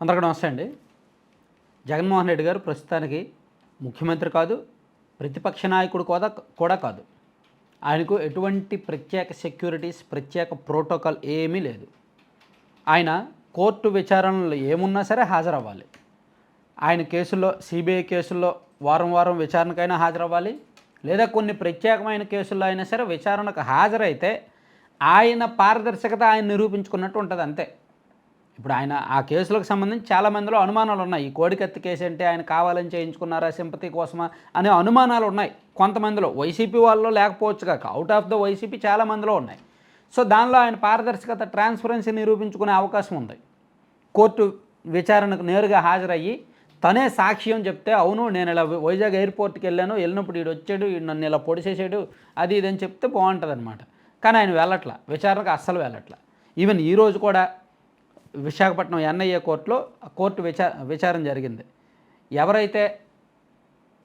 అందరికీ నమస్తే అండి. జగన్మోహన్ రెడ్డి గారు ప్రస్తుతానికి ముఖ్యమంత్రి కాదు ప్రతిపక్ష నాయకుడు కూడా కూడా కాదు. ఆయనకు ఎటువంటి ప్రత్యేక సెక్యూరిటీస్ ప్రత్యేక ప్రోటోకాల్ ఏమీ లేదు. ఆయన కోర్టు విచారణలో ఏమున్నా సరే హాజరవ్వాలి. ఆయన కేసుల్లో సిబిఐ కేసుల్లో వారం వారం విచారణకైనా హాజరవ్వాలి. లేదా కొన్ని ప్రత్యేకమైన కేసుల్లో అయినా సరే విచారణకు హాజరైతే ఆయన పారదర్శకత ఆయన నిరూపించుకున్నట్టు ఉంటుంది అంతే ఇప్పుడు ఆయన ఆ కేసులకు సంబంధించి చాలా మందిలో అనుమానాలు ఉన్నాయి. ఈ కోడికత్తి కేసు అంటే ఆయన కావాలని చేయించుకున్నారా సింపతి కోసమా అనే అనుమానాలు ఉన్నాయి కొంతమందిలో. వైసీపీ వాళ్ళు లేకపోవచ్చు కాక అవుట్ ఆఫ్ ద వైసీపీ చాలా మందిలో ఉన్నాయి. సో దానిలో ఆయన పారదర్శకత ట్రాన్స్పరెన్సీ నిరూపించుకునే అవకాశం ఉంది. కోర్టు విచారణకు నేరుగా హాజరయ్యి తనే సాక్ష్యం చెప్తే అవును నేను ఇలా వైజాగ్ ఎయిర్పోర్ట్కి వెళ్ళాను వెళ్ళినప్పుడు ఈడు వచ్చాడు ఈడు నన్ను ఇలా పొడిసేసాడు అది ఇది అని చెప్తే బాగుంటుంది అనమాట కానీ ఆయన వెళ్ళట్లా. విచారణకు అస్సలు వెళ్ళట్లా. ఈవెన్ ఈరోజు కూడా విశాఖపట్నం ఎన్ఐఏ కోర్టులో కోర్టు విచా విచారణ జరిగింది. ఎవరైతే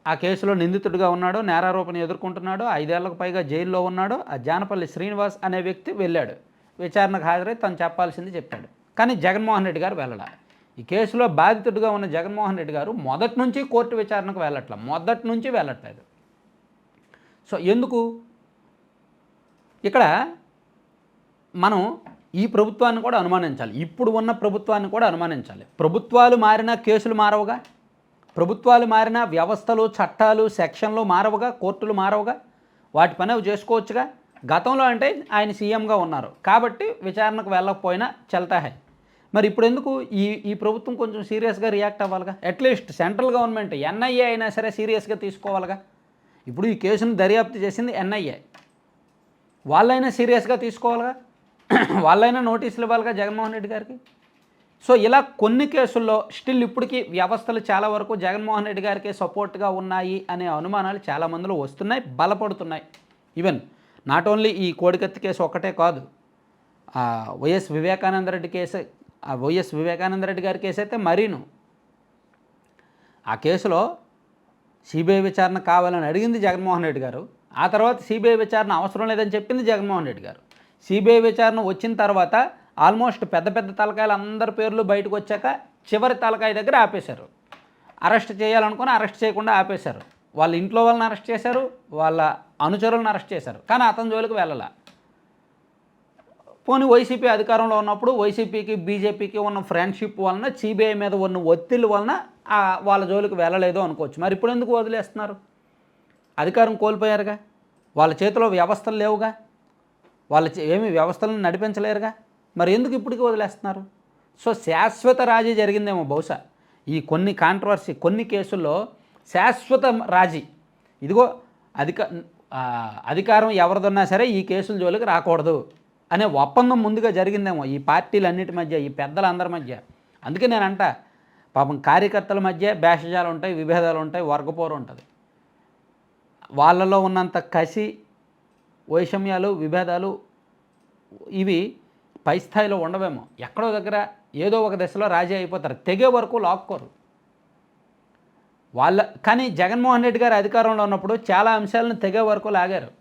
ఆ కేసులో నిందితుడిగా ఉన్నాడో నేరారోపణ ఎదుర్కొంటున్నాడో ఐదేళ్ళకు పైగా జైల్లో ఉన్నాడో ఆ జానపల్లి శ్రీనివాస్ అనే వ్యక్తి వెళ్ళాడు. విచారణకు హాజరై తను చెప్పాల్సింది చెప్పాడు. కానీ జగన్మోహన్ రెడ్డి గారు వెళ్ళాల. ఈ కేసులో బాధితుడిగా ఉన్న జగన్మోహన్ రెడ్డి గారు మొదటి నుంచి కోర్టు విచారణకు వెళ్ళట్ల. మొదటి నుంచి వెళ్ళట్లేదు. సో ఎందుకు? ఇక్కడ మనం ఈ ప్రభుత్వాన్ని కూడా అనుమానించాలి. ఇప్పుడు ఉన్న ప్రభుత్వాన్ని కూడా అనుమానించాలి. ప్రభుత్వాలు మారినా కేసులు మారవుగా? ప్రభుత్వాలు మారినా వ్యవస్థలు చట్టాలు సెక్షన్లు మారవుగా? కోర్టులు మారవుగా? వాటి పని అవి చేసుకోవచ్చుగా? గతంలో అంటే ఆయన సీఎంగా ఉన్నారు. కాబట్టి విచారణకు వెళ్ళకపోయినా చల్తాహే మరి ఇప్పుడు ఎందుకు ఈ ఈ ప్రభుత్వం కొంచెం సీరియస్గా react అవ్వాలిగా? At least central government NIA అయినా సరే సీరియస్గా తీసుకోవాలిగా? ఇప్పుడు ఈ కేసును దర్యాప్తు చేసింది ఎన్ఐఏ. వాళ్ళైనా సీరియస్గా తీసుకోవాలిగా? వాళ్ళైనా నోటీసులు ఇవ్వాలిగా జగన్మోహన్ రెడ్డి గారికి? సో ఇలా కొన్ని కేసుల్లో స్టిల్ ఇప్పటికీ వ్యవస్థలు చాలా వరకు జగన్మోహన్ రెడ్డి గారికి సపోర్ట్గా ఉన్నాయి అనే అనుమానాలు చాలా మందిలో వస్తున్నాయి బలపడుతున్నాయి. ఈవెన్ నాట్ ఓన్లీ ఈ కోడికత్తి కేసు ఒక్కటే కాదు Y S Vivekananda Reddy case ఆ వైఎస్ వివేకానంద రెడ్డి గారి కేసు అయితే మరీను. ఆ కేసులో సిబిఐ విచారణ కావాలని అడిగింది జగన్మోహన్ రెడ్డి గారు. ఆ తర్వాత సిబిఐ విచారణ అవసరం లేదని చెప్పింది జగన్మోహన్ రెడ్డి గారు. సిబిఐ విచారణ వచ్చిన తర్వాత ఆల్మోస్ట్ పెద్ద పెద్ద తలకాయలు అందరి పేర్లు బయటకు వచ్చాక చివరి తలకాయ దగ్గర ఆపేశారు. అరెస్ట్ చేయాలనుకుని అరెస్ట్ చేయకుండా ఆపేశారు. వాళ్ళ ఇంట్లో వాళ్ళని అరెస్ట్ చేశారు వాళ్ళ అనుచరులను అరెస్ట్ చేశారు. కానీ అతని జోలికి వెళ్ళాల. పోనీ వైసీపీ అధికారంలో ఉన్నప్పుడు వైసీపీకి బీజేపీకి ఉన్న ఫ్రెండ్షిప్ వలన సిబిఐ మీద ఉన్న ఒత్తిడి వలన వాళ్ళ జోలికి వెళ్ళలేదు అనుకోవచ్చు. మరి ఇప్పుడు ఎందుకు వదిలేస్తున్నారు? అధికారం కోల్పోయారుగా? వాళ్ళ చేతిలో వ్యవస్థలు లేవుగా? వాళ్ళు ఏమి వ్యవస్థలను నడిపించలేరుగా? మరి ఎందుకు ఇప్పటికీ వదిలేస్తున్నారు? సో శాశ్వత రాజీ జరిగిందేమో బహుశా. ఈ కొన్ని కాంట్రవర్సీ కొన్ని కేసుల్లో శాశ్వత రాజీ. ఇదిగో అధిక అధికారం ఎవరిదన్నా సరే ఈ కేసుల జోలికి రాకూడదు అనే ఒప్పందం ముందుగా జరిగిందేమో ఈ పార్టీలన్నిటి మధ్య ఈ పెద్దలందరి మధ్య. అందుకే నేను అంట పాపం కార్యకర్తల మధ్య భేషజాలు ఉంటాయి విభేదాలు ఉంటాయి వర్గపోరు ఉంటుంది. వాళ్ళలో ఉన్నంత కసి వైషమ్యాలు విభేదాలు ఇవి పై స్థాయిలో ఉండవేమో. ఎక్కడో దగ్గర ఏదో ఒక దశలో రాజీ అయిపోతారు. తెగే వరకు లాక్కోరు. వాళ్ళ కానీ జగన్మోహన్ రెడ్డి గారు అధికారంలో ఉన్నప్పుడు చాలా అంశాలను తెగే వరకు లాగారు.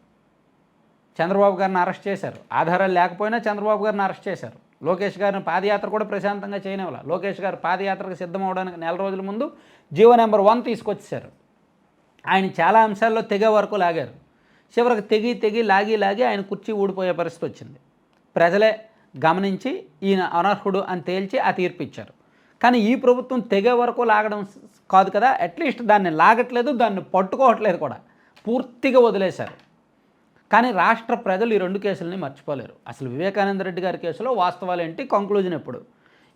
చంద్రబాబు గారిని అరెస్ట్ చేశారు. ఆధారాలు లేకపోయినా చంద్రబాబు గారిని అరెస్ట్ చేశారు. లోకేష్ గారిని పాదయాత్ర కూడా ప్రశాంతంగా చేయనివ్వాల. లోకేష్ గారు పాదయాత్రకు సిద్ధం అవడానికి నెల రోజుల ముందు జీవో నెంబర్ వన్ తీసుకొచ్చేశారు. ఆయన చాలా అంశాల్లో తెగే వరకు లాగారు. చివరికి తెగి తెగి లాగి లాగి ఆయన కుర్చీ ఊడిపోయే పరిస్థితి వచ్చింది. ప్రజలే గమనించి ఈయన అనర్హుడు అని తేల్చి ఆ తీర్పు ఇచ్చారు. కానీ ఈ ప్రభుత్వం తెగే వరకు లాగడం కాదు కదా అట్లీస్ట్ దాన్ని లాగట్లేదు దాన్ని పట్టుకోవట్లేదు కూడా. పూర్తిగా వదిలేశారు. కానీ రాష్ట్ర ప్రజలు ఈ రెండు కేసులని మర్చిపోలేరు. అసలు వివేకానంద రెడ్డి గారి కేసులో వాస్తవాలు ఏంటి? కంక్లూజన్ ఎప్పుడు?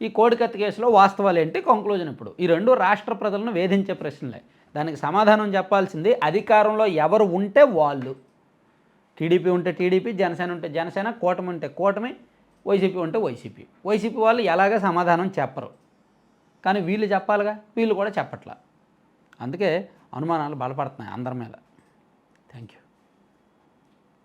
ఈ కోడికత్తి కేసులో వాస్తవాలు ఏంటి? కంక్లూజన్ ఎప్పుడు? ఈ రెండు రాష్ట్ర ప్రజలను వేధించే ప్రశ్నలే. దానికి సమాధానం చెప్పాల్సింది అధికారంలో ఎవరు ఉంటే వాళ్ళు. టీడీపీ ఉంటే టీడీపీ జనసేన ఉంటే జనసేన కూటమి ఉంటే కూటమి వైసీపీ ఉంటే వైసీపీ. వైసీపీ వాళ్ళు ఎలాగ సమాధానం చెప్పరు. కానీ వీళ్ళు చెప్పాలిగా? వీళ్ళు కూడా చెప్పట్లా. అందుకే అనుమానాలు బలపడుతున్నాయి అందరి మీద. Thank you